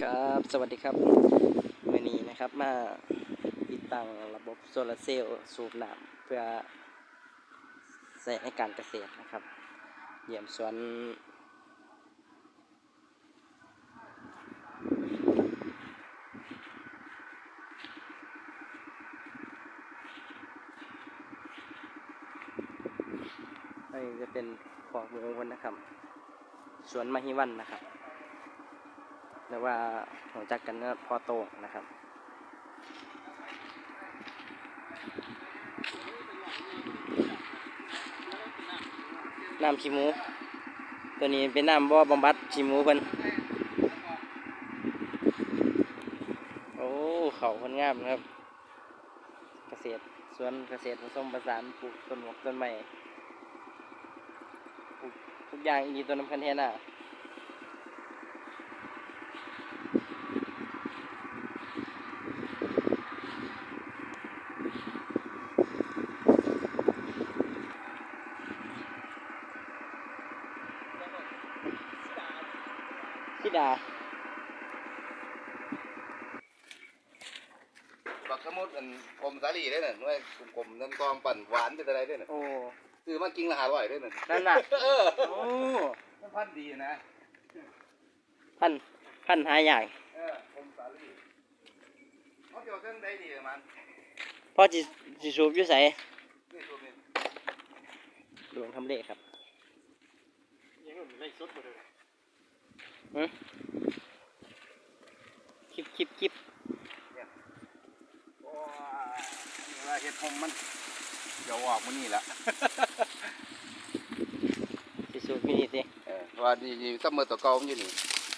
ครับสวัสดีครับวันนี้นะครับมาติดตั้งระบบโซลาร์เซลล์สูบน้ำเพื่อใช้ในการเกษตรนะครับ เยี่ยมสวนนี่จะเป็นของหมูคนนะครับ สวนมหิวันนะครับ หรือว่าหัวจักกันว่าพอโตนะครับน้ำขี้มู ตัวนี้เป็นน้ำบ่อบำบัดขี้มูเพิ่นโอ้ เขาเพิ่นงามนะครับ เกษตรสวนเกษตรผสมผสานปลูกต้นหมวกต้นไม้ปลูกทุกอย่างอีตัวน้ำคันแทน่ะ พี่ดาบักสมุดอันกลมสาลีได้น่ะหน่วยกลมๆนั่นกองปั่นหวานเป็นอะไรได้น่ะโอ้ซื้อมากินละหาร้อยได้น่ะนั่นน่ะเออโอ้มันพันธุ์ดีนะพันพันหายากเออกลมสาลีเขาเกี่ยวเส้นได้ดีมันพ่อจิจิสูบอยู่ใส่นี่ตัวนี้หลวงทำเลขครับยังไม่ไล่สดหมดเลยหืม คลิปคลิปคลิปโอ้ยเวลาเห็ดหอมมันเดี๋ยวออกมันนี่ละจิสูบอยู่นี่สิเออเพราะว่านี่นี่ซัมเมอร์ตัวเก่ามันอยู่นี่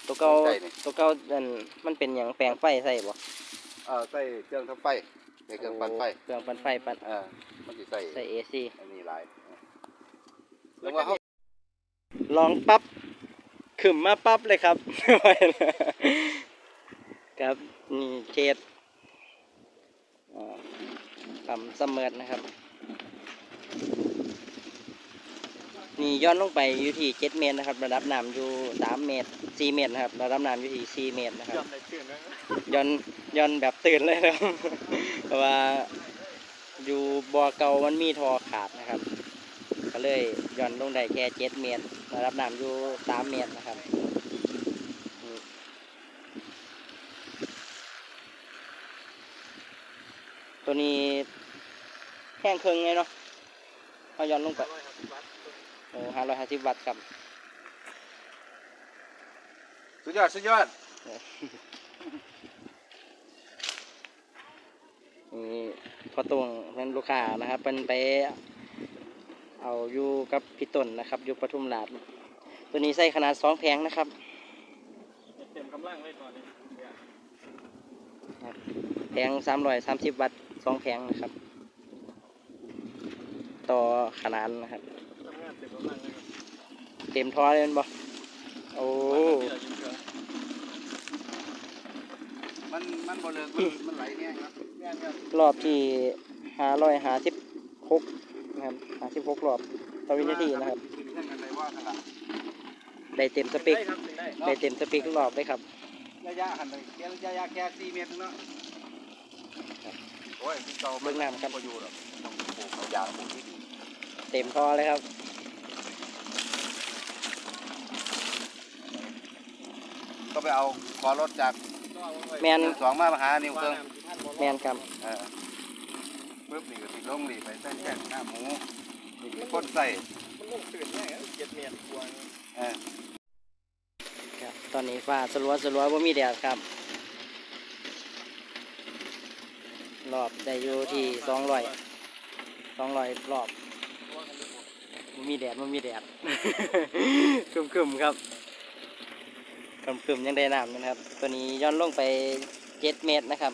ตัวเก่าใส่นี่ ตัวเก่าอันมันเป็นอย่างแปลงไฟใส่บ่เออใส่เครื่องทำไฟใส่เครื่องปั่นไฟเครื่องปั่นไฟปั่นเออมันสิใส่ใส่เอซีอันนี้หลายแล้วว่าเขาลองปั๊บ ขึ้นมาปั๊บเลยครับครับนี่เจ็ดต่ำเสมอนะครับ นี่ย้อนลงไปอยู่ที่เจ็ดเมตรนะครับ ระดับน้ำอยู่สามเมตรสี่เมตรนะครับ ระดับน้ำอยู่ที่สี่เมตรนะครับย้อนย้อนแบบตื่นเลยนะครับเพราะว่าอยู่บ่อเก่ามันมีทอขาดนะครับ ก็เลยย้อนลงได้แค่เจ็ดเมตรระดับน้ำอยู่สามเมตรนะครับนี่ตัวนี้แห้งเครื่องไงเนาะเอาย้อนลงไปร้อยห้าสิบบาทโอ้ห้าร้อยห้าสิบวัตต์ครับ สุดยอด สุดยอด นี่พอตรงนั้นลูกค้านะครับเป็นไป เอาอยู่กับพี่ต้นนะครับอยู่ปทุมราชตัวนี้ใส่ขนาดสองแผงนะครับเต็มกำลังเลยตอนนี้แผงสามร้อยสามสิบวัตต์สองแผงนะครับ ต่อขนาดนะครับทำงานเต็มกำลังเลยเต็มท่อเลยแม่นบ่โอ้มันมันบ่เลิกมันมันไหลเนี่ยครับแม่นครับรอบที่ห้าร้อยห้าสิบหก นะครับห้าสิบหกรอบต่อวินาทีนะครับขึ้นเครื่องกันได้ว่าขนาดได้เต็มสเปคได้ครับได้ได้เต็มสเปครอบเลยครับ ระยะหันเลยแค่ระยะแค่สี่เมตรเนาะโอ้ยพี่เก่าเบิ่งน้ำครับบ่อยู่หรอกต้องปลูกเอายางปลูกที่ดีเต็มท่อเลยครับ ก็ไปเอาขอรถจากแมนหนึ่งสองมามาหานิ้วเครื่องแมนครับ เออ ปึ๊บนี่ก็ติดลงนี่ไปใส่แค่หน้าหมูนี่ก็คนใส่มันลงตื่นง่ายเจ็ดเมียนกวางเออครับตอนนี้ฟ้าสลัวสลัวว่ามีแดดครับ รอบได้อยู่ที่สองร้อยสองร้อยรอบบ่มีแดดมันมีแดดคึมคึมๆครับคึมคึมๆยังได้น้ำอยู่นะครับ ตัวนี้ย้อนลงไปเจ็ดเมตรนะครับ